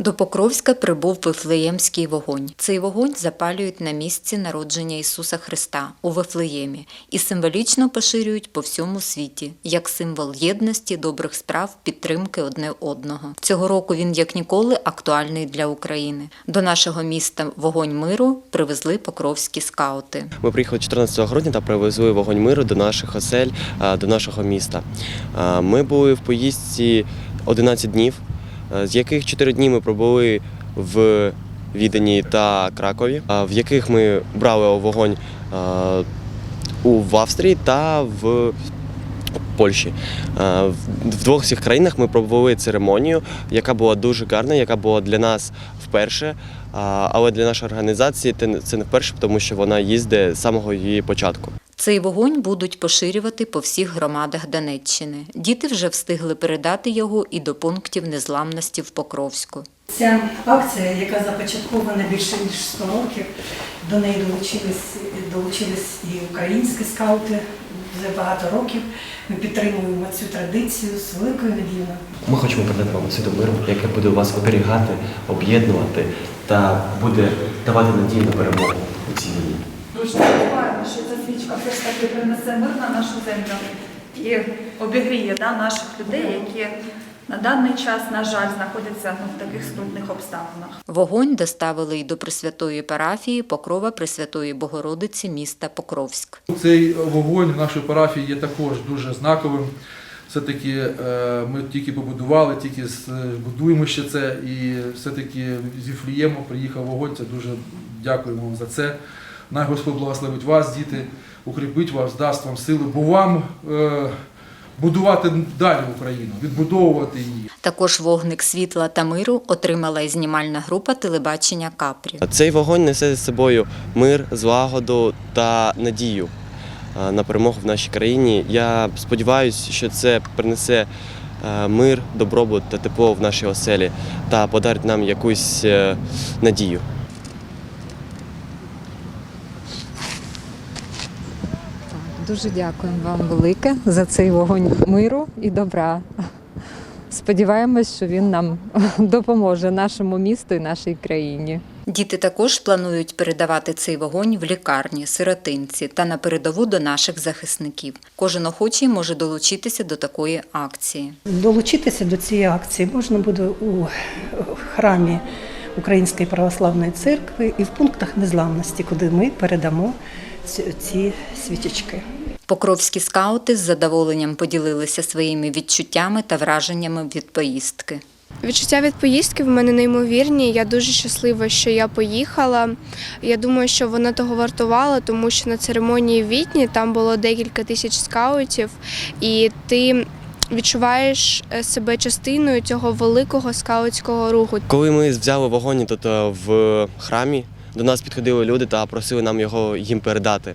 До Покровська прибув Вифлеємський вогонь. Цей вогонь запалюють на місці народження Ісуса Христа у Вифлеємі і символічно поширюють по всьому світі як символ єдності, добрих справ, підтримки одне одного. Цього року він як ніколи актуальний для України. До нашого міста вогонь миру привезли покровські скаути. Ми приїхали 14 грудня та привезли вогонь миру до наших осель, а, до нашого міста. Ми були в поїздці 11 днів, з яких 4 дні ми пробули в Відені та Кракові, в яких ми брали вогонь в Австрії та в Польщі. Е, В двох цих країнах ми пробували церемонію, яка була дуже гарна, яка була для нас вперше. Але для нашої організації це не вперше, тому що вона їздить з самого її початку. Цей вогонь будуть поширювати по всіх громадах Донеччини. Діти вже встигли передати його і до пунктів незламності в Покровську. Ця акція, яка започаткована більше ніж 100 років, до неї долучились, долучились і українські скаути вже багато років. Ми підтримуємо цю традицію з великою надією. Ми хочемо передати вам світу миру, яке буде вас оберігати, об'єднувати та буде давати надію на перемогу у цій війні. Дуже сподіваємося, що ця свічка все ж таки принесе мир на нашу землю і обігріє да, наших людей, які на даний час, на жаль, знаходяться ну, в таких скрутних обставинах. Вогонь доставили й до Пресвятої парафії Покрова Пресвятої Богородиці міста Покровськ. Цей вогонь в нашій парафії є також дуже знаковим. Все-таки е, ми тільки побудували, тільки будуємо ще це, і все-таки зі Флієму приїхав вогонь. Це дуже дякуємо вам за це. Най Господь благословить вас, діти, укріпить вас, дасть вам сили, бо вам е, будувати далі Україну, відбудовувати її. Також вогник світла та миру отримала і знімальна група телебачення Капрі. Цей вогонь несе з собою мир, злагоду та надію на перемогу в нашій країні. Я сподіваюся, що це принесе е, мир, добробут та тепло в нашій оселі та подарить нам якусь е, надію. Дуже дякуємо вам велике за цей вогонь миру і добра. Сподіваємось, що він нам допоможе нашому місту і нашій країні. Діти також планують передавати цей вогонь в лікарні, сиротинці та на передову до наших захисників. Кожен охочий може долучитися до такої акції. Долучитися до цієї акції можна буде у храмі Української православної церкви і в пунктах незламності, куди ми передамо ці- свічечки. Покровські скаути з задоволенням поділилися своїми відчуттями та враженнями від поїздки. Відчуття від поїздки в мене неймовірні. Я дуже щаслива, що я поїхала. Я думаю, що вона того вартувала, тому що на церемонії в Вітні там було декілька тисяч скаутів, і ти відчуваєш е, себе частиною цього великого скаутського руху. Коли ми взяли вогонь тут в храмі, до нас підходили люди та просили нам його їм передати.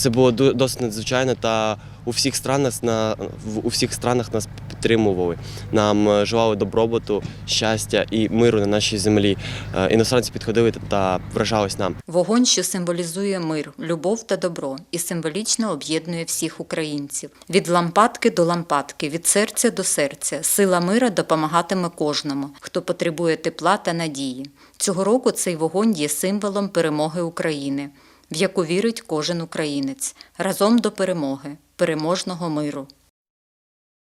Це було досить надзвичайно та у всіх странах на у всіх странах нас підтримували. Нам е, желали добробуту, щастя і миру на нашій землі. Е, Іностранці підходили та вражались нам. Вогонь, що символізує мир, любов та добро, і символічно об'єднує всіх українців. Від лампадки до лампадки, від серця до серця. Сила мира допомагатиме кожному, хто потребує тепла та надії. Цього року цей вогонь є символом перемоги України, в яку вірить кожен українець. Разом до перемоги, переможного миру.